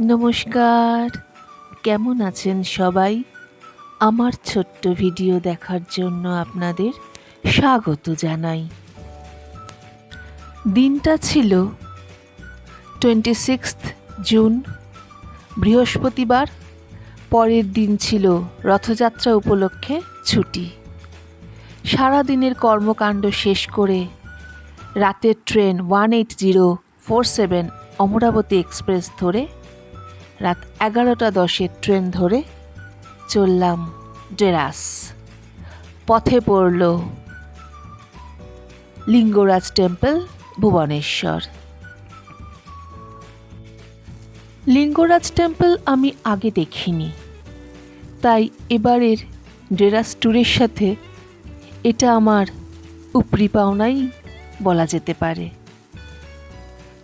নমস্কার। কেমন আছেন সবাই? আমার ছোট্ট ভিডিও দেখার জন্য আপনাদের স্বাগত জানাই। দিনটা ছিল টোয়েন্টি সিক্সথ জুন বৃহস্পতিবার, পরের দিন ছিল রথযাত্রা উপলক্ষে ছুটি। সারাদিনের কর্মকাণ্ড শেষ করে রাতের train one eight zero four seven Amravati express ধরে রাত এগারোটা দশের ট্রেন ধরে চললাম ডেরাস। পথে পড়ল লিঙ্গরাজ টেম্পল, ভুবনেশ্বর। লিঙ্গরাজ টেম্পল আমি আগে দেখিনি, তাই এবারের ডেরাস ট্যুরের সাথে এটা আমার উপরি পাওনাই বলা যেতে পারে।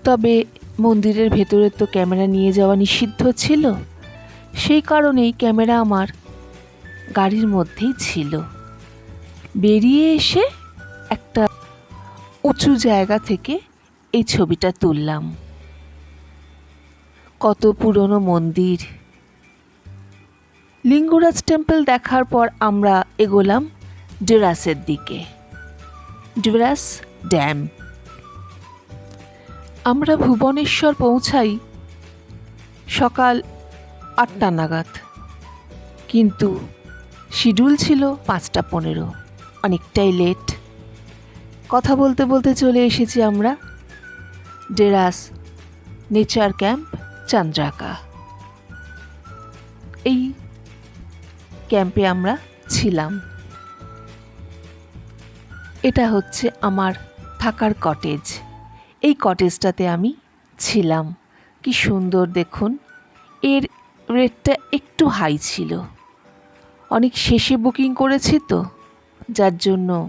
তবে মন্দিরের ভেতরে তো ক্যামেরা নিয়ে যাওয়া নিষিদ্ধ ছিল। সেই কারণেই ক্যামেরা আমার গাড়ির মধ্যেই ছিল। বেরিয়ে এসে একটা উঁচু জায়গা থেকে এই ছবিটা তুললাম। কত পুরনো মন্দির। লিঙ্গরাজ টেম্পল দেখার পর আমরা এগোলাম ডেরাসের দিকে। ডেরাস ড্যাম। আমরা ভুবনেশ্বর পৌঁছাই সকাল আটটা নাগাদ। কিন্তু শিডিউল ছিল পাঁচটা পনেরো, অনেকটাই লেট। কথা বলতে বলতে চলে এসেছি আমরা ডেরাস নেচার ক্যাম্প চান্দ্রাকা। এই ক্যাম্পে আমরা ছিলাম। এটা হচ্ছে আমার থাকার কটেজ। এই কটেজটাতে আমি ছিলাম। কি সুন্দর দেখুন, এর রেটটা একটু হাই ছিল। অনেক শেষে বুকিং করেছি তো, যার জন্য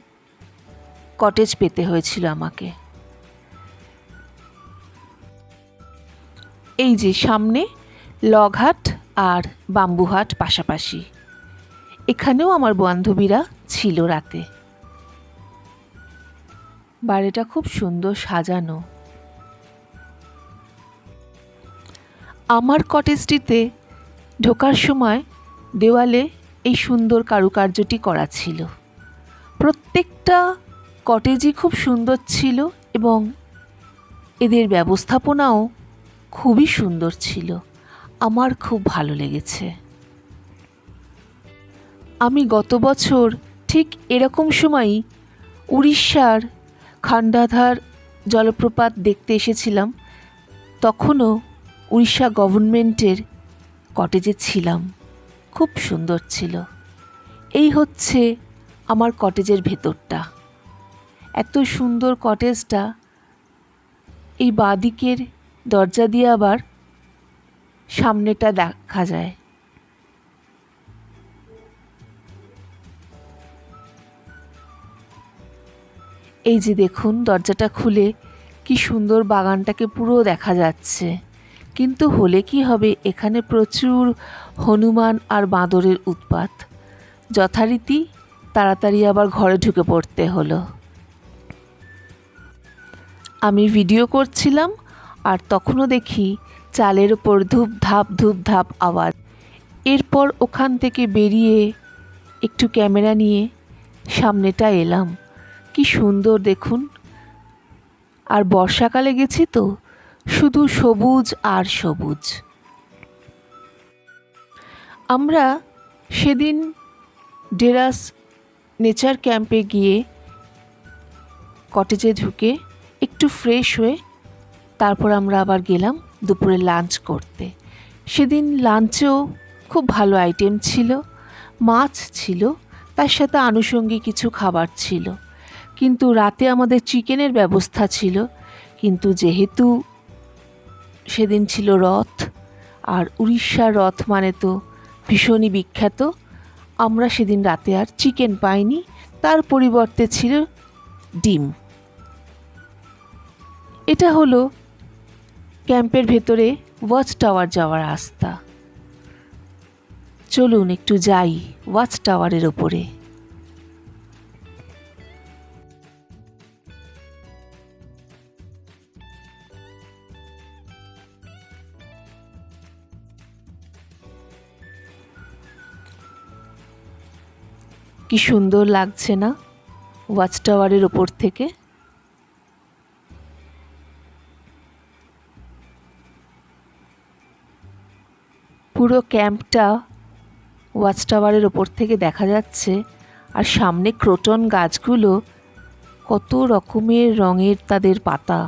কটেজ পেতে হয়েছিল আমাকে। এই যে সামনে লগহাট আর বাম্বুহাট পাশাপাশি। এখানেও আমার বান্ধবীরা ছিল রাতে। বাড়িটা খুব সুন্দর সাজানো। আমার কটেজটিতে ঢোকার সময় দেওয়ালে এই সুন্দর কারুকার্যটি করা ছিল। প্রত্যেকটা কটেজই খুব সুন্দর ছিল এবং এদের ব্যবস্থাপনাও খুবই সুন্দর ছিল। আমার খুব ভালো লেগেছে। আমি গত বছর ঠিক এরকম সময়ই উড়িষ্যার খান্ডাধার জলপ্রপাত দেখতে এসেছিলাম। তখনও উড়িষ্যা গভর্নমেন্টের কটেজে ছিলাম। খুব সুন্দর ছিল। এই হচ্ছে আমার কটেজের ভেতরটা। এত সুন্দর কটেজটা, এই বাঁদিকের দরজা দিয়ে আবার সামনেটা দেখা যায়। এই যে দেখুন, দরজাটা খুলে কি সুন্দর বাগানটাকে পুরো দেখা যাচ্ছে। কিন্তু হলে কি হবে? এখানে প্রচুর হনুমান আর বাঁদরের উৎপাত। যথারীতি তাড়াতাড়ি আবার ঘরে ঢুকে পড়তে হলো। আমি ভিডিও করছিলাম আর তখনও দেখি চালের ওপর ধূপ ধাপ ধূপ ধাপ আওয়াজ। এরপর ওখান থেকে বেরিয়ে একটু ক্যামেরা নিয়ে সামনেটা এলাম। কি সুন্দর দেখুন। আর বর্ষাকালে গেছি তো। শুধু সবুজ আর সবুজ। আমরা সেদিন ডেরাস নেচার ক্যাম্পে গিয়ে কটেজে ঢুকে একটু ফ্রেশ হয়ে তারপর আমরা আবার গেলাম দুপুরে লাঞ্চ করতে। সেদিন লাঞ্চেও খুব ভালো আইটেম ছিল, মাছ ছিল, তার সাথে আনুষঙ্গিক কিছু খাবার ছিল। কিন্তু রাতে আমাদের চিকেনের ব্যবস্থা ছিল, কিন্তু যেহেতু সেদিন ছিল রথ, আর উড়িষ্যার রথ মানে তো ভীষণই বিখ্যাত। আমরা সেদিন রাতে আর চিকেন পাইনি, তার পরিবর্তে ছিল ডিম। এটা হলো ক্যাম্পের ভেতরে ওয়াচ টাওয়ার যাওয়ার রাস্তা। চলুন একটু যাই ওয়াচ টাওয়ারের ওপরে। কি সুন্দর লাগছে না ওয়াচ টাওয়ারের ওপর থেকে। পুরো ক্যাম্পটা ওয়াচ টাওয়ারের ওপর থেকে দেখা যাচ্ছে আর সামনে ক্রোটন গাছগুলো কত রকমের রঙের তাদের পাতা।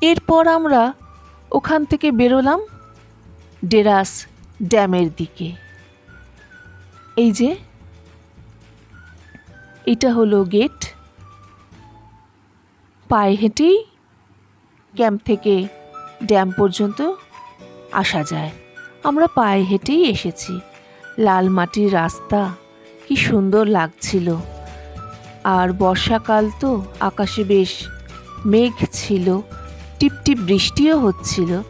এরপর আমরা ওখান থেকে বেরোলাম ডেরাস ড্যামের দিকে। এই যে, এটা হলো গেট। পায়ে হেঁটেই ক্যাম্প থেকে ড্যাম পর্যন্ত আসা যায়। আমরা পায়ে হেঁটেই এসেছি। লাল মাটির রাস্তা কি সুন্দর লাগছিল। আর বর্ষাকাল তো আকাশে বেশ মেঘ ছিল। টিপটিপ বৃষ্টিও হচ্ছিল।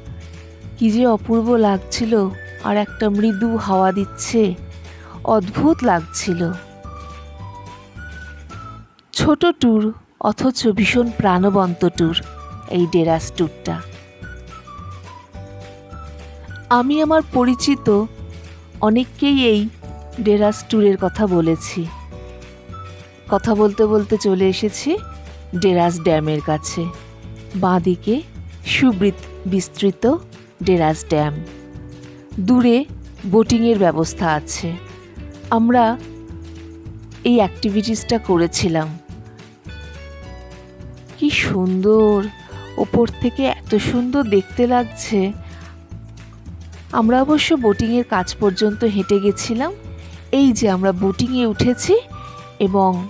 কি যে অপূর্ব লাগছিল, আর একটা মৃদু হাওয়া দিচ্ছে, অদ্ভুত লাগছিল। ছোট ট্যুর, অথচ ভীষণ প্রাণবন্ত ট্যুর, এই ডেরাস ট্যুরটা। আমি আমার পরিচিত অনেককেই এই ডেরাস ট্যুরের কথা বলেছি। কথা বলতে বলতে চলে এসেছি ডেরাস ড্যামের কাছে। বাঁদিকে সুবৃত বিস্তৃত ডেরাস ড্যাম। দূরে বোটিংয়ের ব্যবস্থা আছে। আমরা এই অ্যাক্টিভিটিসটা করেছিলাম। কি সুন্দর! ওপর থেকে এত সুন্দর দেখতে লাগছে। আমরা অবশ্য বোটিংয়ের কাজ পর্যন্ত হেঁটে গেছিলাম। এই যে আমরা বোটিংয়ে উঠেছি এবং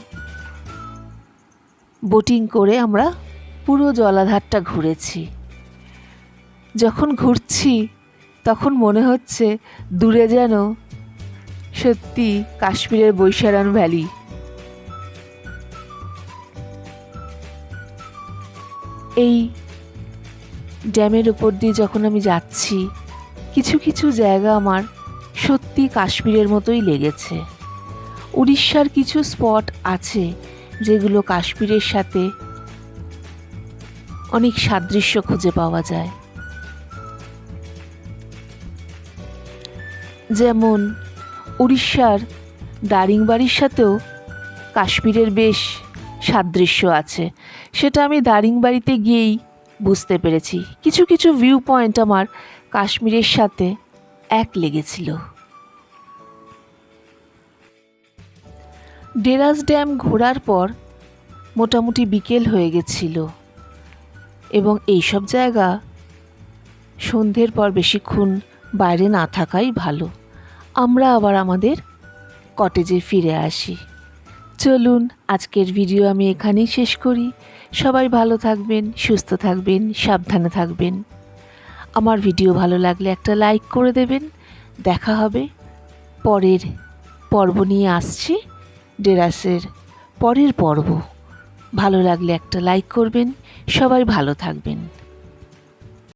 বোটিং করে আমরা পুরো জলাধারটা ঘুরেছি। যখন ঘুরছি, তখন মনে হচ্ছে দূরে যেন সত্যি কাশ্মীরের বৈশারণ ভ্যালি। এই ড্যামের উপর দিয়ে যখন আমি যাচ্ছি, কিছু কিছু জায়গা আমার সত্যি কাশ্মীরের মতোই লেগেছে। উড়িষ্যার কিছু স্পট আছে যেগুলো কাশ্মীরের সাথে অনেক সাদৃশ্য খুঁজে পাওয়া যায়। যেমন উড়িষ্যার দারিংবাড়ির সাথেও কাশ্মীরের বেশ সাদৃশ্য আছে। সেটা আমি দারিংবাড়িতে গিয়েই বুঝতে পেরেছি। কিছু কিছু ভিউ পয়েন্ট আমার কাশ্মীরের সাথে এক লেগেছিল। ডেরাস ড্যাম ঘোরার পর মোটামুটি বিকেল হয়ে গেছিল। এবং এইসব জায়গা সন্ধ্যের পর বেশিক্ষণ বাইরে না থাকাই ভালো। আমরা আবার আমাদের কটেজে ফিরে আসি। চলুন, আজকের ভিডিও আমি এখানেই শেষ করি। সবাই ভালো থাকবেন, সুস্থ থাকবেন, সাবধানে থাকবেন। আমার ভিডিও ভালো লাগলে একটা লাইক করে দেবেন। দেখা হবে পরের পর্ব নিয়ে আসছি। ডেরাসের পরের পর্ব। ভালো লাগলে একটা লাইক করবেন। সবাই ভালো থাকবেন।